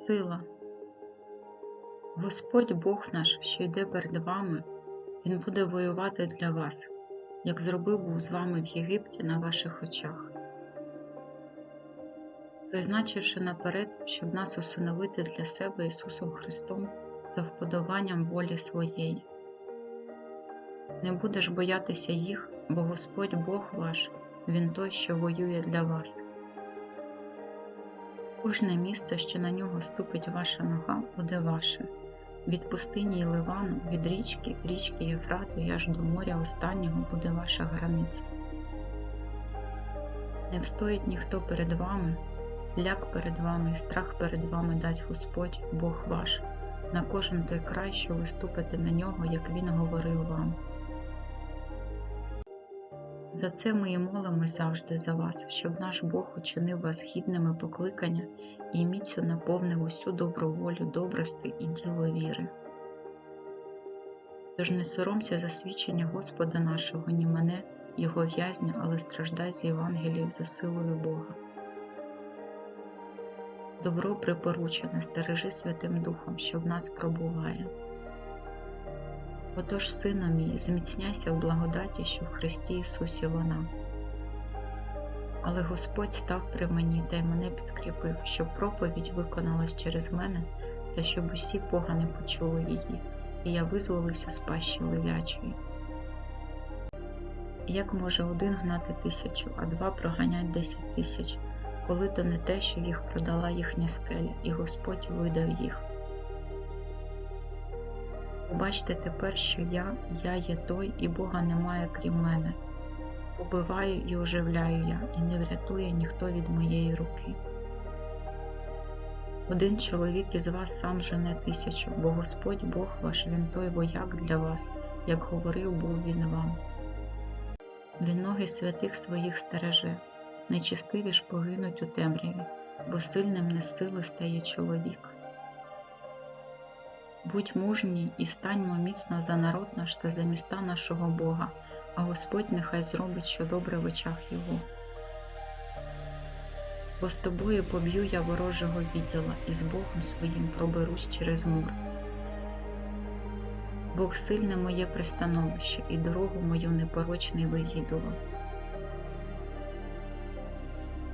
Сила. Господь Бог наш, що йде перед вами, Він буде воювати для вас, як зробив був з вами в Єгипті на ваших очах, призначивши наперед, щоб нас усиновити для себе Ісусом Христом за вподобанням волі своєї. Не будеш боятися їх, бо Господь Бог ваш, Він той, що воює для вас. Кожне місце, що на нього ступить ваша нога, буде ваше. Від пустині й Ливану, від річки, річки Єфрату і аж до моря останнього буде ваша границя. Не встоїть ніхто перед вами, ляк перед вами страх перед вами дасть Господь, Бог ваш, на кожен той край, що ви ступите на нього, як Він говорив вам. За це ми і молимось завжди за вас, щоб наш Бог учинив вас гідними покликання і міцю наповнив усю добру волю добрости і діло віри. Тож не соромся за свідчення Господа нашого, ні мене, Його в'язня, але страждай з Євангелією за силою Бога. Добро припоручене, стережи Святим Духом, що в нас пробуває. Отож, сину мій, зміцняйся в благодаті, що в Христі Ісусі вона. Але Господь став при мені та й мене підкріпив, щоб проповідь виконалась через мене, та щоб усі погани почули її, і я визволився з пащі левячої. Як може один гнати тисячу, а два проганять десять тисяч, коли то не те, що їх продала їхня скеля, і Господь видав їх. Побачте тепер, що я, я є той, і Бога немає крім мене. Убиваю і оживляю я, і не врятує ніхто від моєї руки. Один чоловік із вас сам жене тисячу, бо Господь Бог ваш, Він той вояк для вас, як говорив був він вам. Він ноги святих своїх стереже, нечистиві ж погинуть у темряві, бо сильним не сили стає чоловік. Будь мужній і станьмо міцно за народ наш та за міста нашого Бога, а Господь нехай зробить що добре в очах Його. Бо з тобою поб'ю я ворожого відділа і з Богом своїм проберусь через мур. Бог сильне моє пристановище і дорогу мою непорочний вивідував.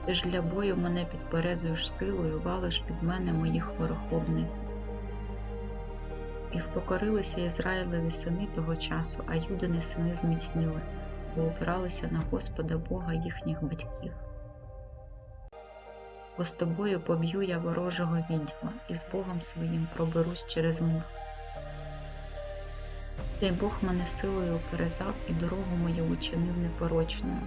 Ти ж для бою мене підперезуєш силою, валиш під мене моїх ворохобників. І впокорилися Ізраїлеві сини того часу, а юдини сини зміцніли, бо опиралися на Господа Бога їхніх батьків. Бо з тобою поб'ю я ворожого відьма, і з Богом своїм проберусь через мур. Цей Бог мене силою оперезав і дорогу мою учинив непорочною.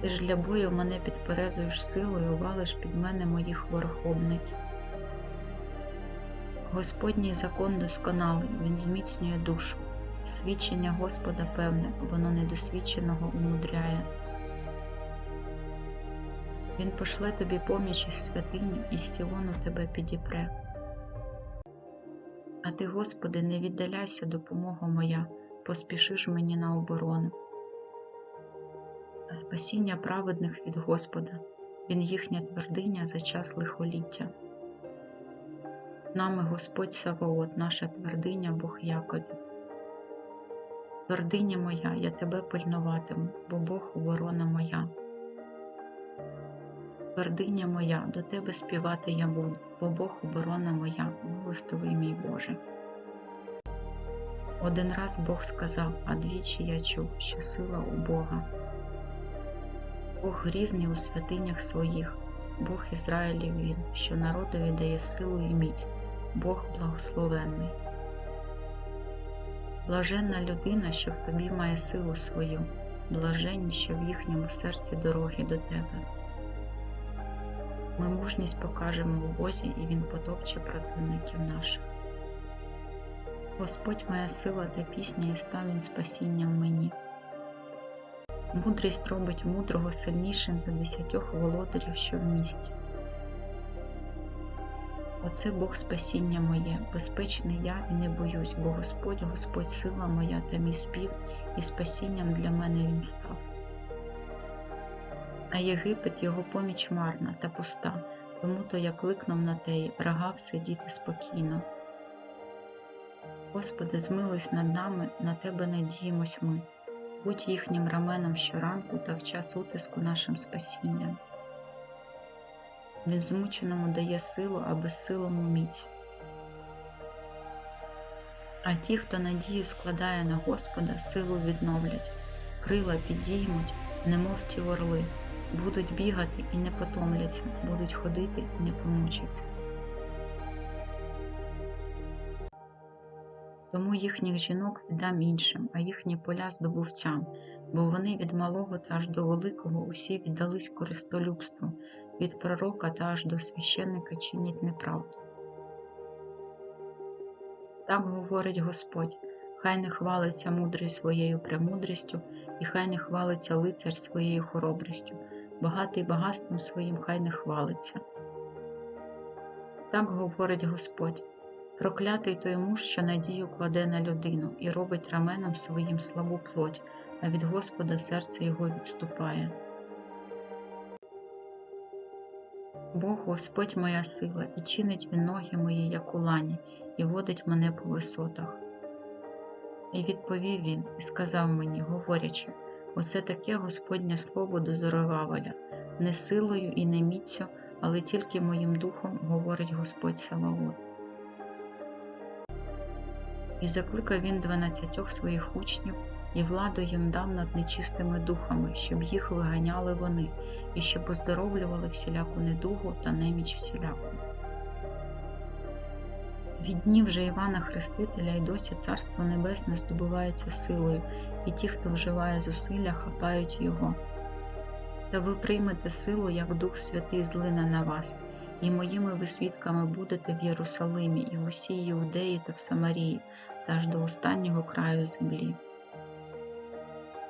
Ти ж для бою мене підперезуєш силою, валиш під мене моїх ворохобників. Господній закон досконалий, він зміцнює душу. Свідчення Господа певне, воно недосвідченого умудряє. Він пошле тобі поміч із святині, і з Сіону тебе підіпре. А ти, Господи, не віддаляйся, допомога моя, поспішиш мені на оборону. А спасіння праведних від Господа, Він їхня твердиня за час лихоліття. Нами Господь Саваот, наша твердиня, Бог Якові. Твердиня моя, я тебе пильнуватиму, бо Бог оборона моя. Твердиня моя, до тебе співати я буду, бо Бог оборона моя, милостивий мій Боже. Один раз Бог сказав, а двічі я чув, що сила у Бога. Бог грізний у святинях своїх, Бог Ізраїлів він, що народові дає силу і міць, Бог благословенний. Блаженна людина, що в тобі має силу свою, блаженні, що в їхньому серці дороги до тебе. Ми мужність покажемо в Бозі, і Він потопче противників наших. Господь моя сила та пісня, і став він спасінням мені. Мудрість робить мудрого сильнішим за десятьох володарів, що в місті. Оце Бог спасіння моє, безпечний я і не боюсь, бо Господь, Господь сила моя та мій спів, і спасінням для мене Він став. А Єгипет його поміч марна та пуста, Тому то я кликнув на те і прагав сидіти спокійно. Господи, змилуйся над нами, на Тебе надіємось ми. Будь їхнім раменом щоранку та в час утиску нашим спасінням. Він змученому дає силу, а безсилому міць. А ті, хто надію складає на Господа, силу відновлять, крила підіймуть, немов ті орли, будуть бігати і не потомляться, будуть ходити і не помучаться. Тому їхніх жінок віддам іншим, а їхні поля здобувцям, бо вони від малого та аж до великого усі віддались користолюбству, від пророка та аж до священника чинять неправду. Так говорить Господь, хай не хвалиться мудрий своєю премудрістю, і хай не хвалиться лицар своєю хоробрістю, багатий багатством своїм хай не хвалиться. Так говорить Господь. Проклятий той муж, що надію кладе на людину і робить раменом своїм слабу плоть, а від Господа серце його відступає. Бог Господь моя сила, і чинить він ноги мої, як у лані, і водить мене по висотах. І відповів він і сказав мені, говорячи, оце таке Господнє слово до Зоровавеля, не силою і не міцю, але тільки моїм духом говорить Господь Саваот. І закликав він дванадцятьох своїх учнів, і владу їм дав над нечистими духами, щоб їх виганяли вони, і щоб оздоровлювали всіляку недугу та неміч всіляку. Від днів же Івана Хрестителя й досі Царство Небесне здобувається силою, і ті, хто вживає зусилля, хапають його. Та ви приймете силу, як Дух Святий злине на вас, і моїми ви свідками будете в Єрусалимі, і в усій Іудеї та в Самарії, та аж до останнього краю землі.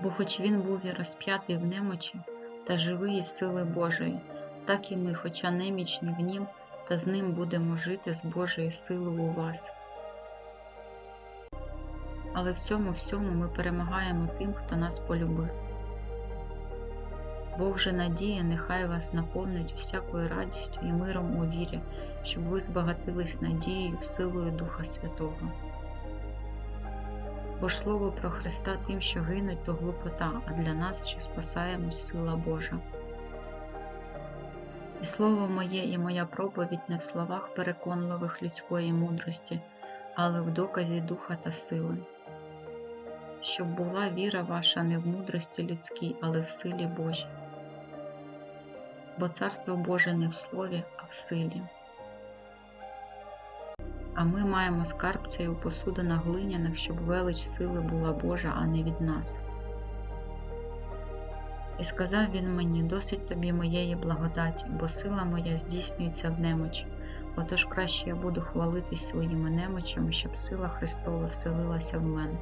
Бо хоч він був і розп'ятий в немочі, та живий із сили Божої, так і ми, хоча немічні в нім, та з ним будемо жити з Божої сили у вас. Але в цьому всьому ми перемагаємо тим, хто нас полюбив. Бог же надія, нехай вас наповнить усякою радістю і миром у вірі, щоб ви збагатились надією, силою Духа Святого. Бо ж слово про Христа тим, що гинуть, то глупота, а для нас, що спасаємось, сила Божа. І слово моє і моя проповідь не в словах переконливих людської мудрості, але в доказі духа та сили, щоб була віра ваша не в мудрості людській, але в силі Божій. Бо Царство Боже не в слові, а в силі. А ми маємо скарб цей у посудинах глиняних, щоб велич сили була Божа, а не від нас. І сказав він мені, досить тобі моєї благодаті, бо сила моя здійснюється в немочі. Отож краще я буду хвалитись своїми немочами, щоб сила Христова вселилася в мене.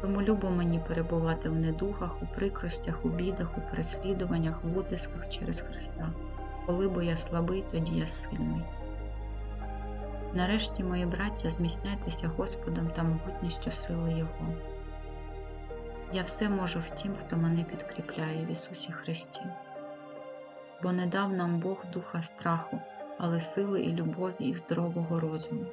Тому любо мені перебувати в недугах, у прикростях, у бідах, у переслідуваннях, в утисках через Христа. Коли бо я слабий, тоді я сильний. Нарешті, мої браття, зміцняйтеся Господом та могутністю сили Його. Я все можу в тім, хто мене підкріпляє в Ісусі Христі. Бо не дав нам Бог духа страху, але сили і любові і здорового розуму.